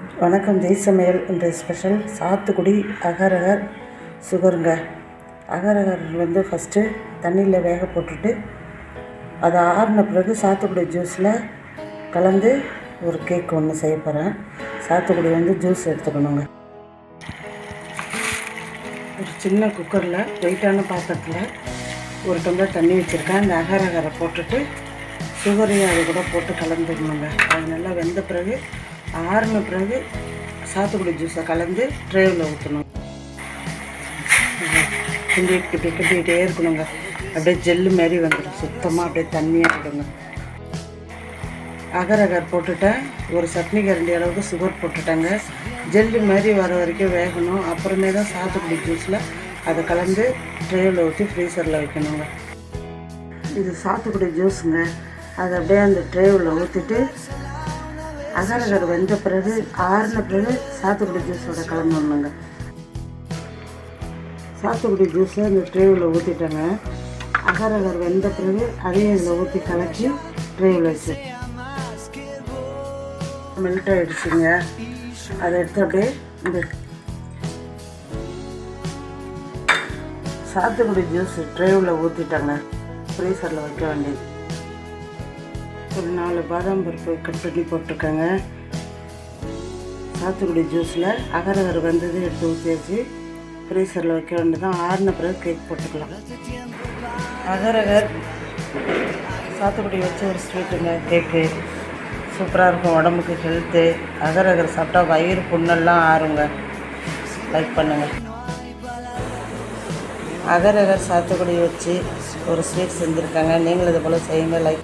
வணக்கம் ஜெய் சமையல் இன்றைய ஸ்பெஷல் சாத்துக்குடி அகரகர் சுகருங்க. அகரகர் வந்து ஃபஸ்ட்டு தண்ணியில் வேக போட்டுட்டு அது ஆறின பிறகு சாத்துக்குடி ஜூஸில் கலந்து ஒரு கேக் ஒன்று செய்ய போகிறேன் சாத்துக்குடி வந்து ஜூஸ் எடுத்துக்கணுங்க. ஒரு சின்ன குக்கரில் வெயிட்டான பாத்திரத்தில் ஒரு டம்ளர் தண்ணி வச்சுருக்கேன். அந்த அகரகரை போட்டுட்டு சுகரையும் அது கூட போட்டு கலந்துக்கணுங்க. அது நல்லா வெந்த பிறகு ஆறின பிறகு சாத்துக்குடி ஜூஸை கலந்து ட்ரேவில் ஊற்றணும் கிண்டி கிண்டி கிண்டிக்கிட்டே இருக்கணுங்க. அப்படியே ஜெல்லு மாரி வந்துடும். சுத்தமாக அப்படியே தண்ணியாக விடுங்க அகரகர் போட்டுட்டேன். ஒரு சட்னி கரண்டி அளவுக்கு சுகர் போட்டுட்டேங்க. ஜெல்லு மாதிரி வர வரைக்கும் வேகணும். அப்புறமே தான் சாத்துக்குடி ஜூஸில் அதை கலந்து ட்ரேவில் ஊற்றி ஃப்ரீசரில் வைக்கணுங்க. இது சாத்துக்குடி ஜூஸுங்க அதை அப்படியே அந்த ட்ரேவில் ஊற்றிட்டு அகரகர் வெந்த பிறகு ஆறின பிறகு சாத்துக்குடி ஜூஸோட கலந்துடணுங்க சாத்துக்குடி ஜூஸை இந்த ட்ரேவில் ஊற்றிட்டேங்க அகரகர் வெந்த பிறகு அதையும் இதில் ஊற்றி கலக்கி ட்ரேவில் வச்சு. மெல்ட் ஆகிடுச்சிங்க அதை எடுத்து அப்படியே இந்த சாத்துக்குடி ஜூஸ் ட்ரேவில் ஊற்றிட்டாங்க ஃப்ரீசரில் வைக்க வேண்டியது. ஒரு நாலு பாதாம் பருப்பு கட் பண்ணி போட்டிருக்கேங்க. சாத்துக்குடி ஜூஸில் அகரகர் வந்தது எடுத்து ஊற்றியாச்சு ஃப்ரீசரில் வைக்க வேண்டியதான் ஆறின பிறகு கேக் போட்டுக்கலாம். அகரகர் சாத்துக்குடி வச்சு ஒரு ஸ்வீட்டுங்க கேக்கு சூப்பராக இருக்கும். உடம்புக்கு ஹெல்த்து அகரகர் சாப்பிட்டா வயிறு புண்ணெல்லாம் ஆறுங்க. லைக் பண்ணுங்கள் அகரகர் சாத்துக்குடி வச்சு ஒரு ஸ்வீட் செஞ்சுருக்காங்க. நீங்களும் இது போல் செய்யுங்க. லைக்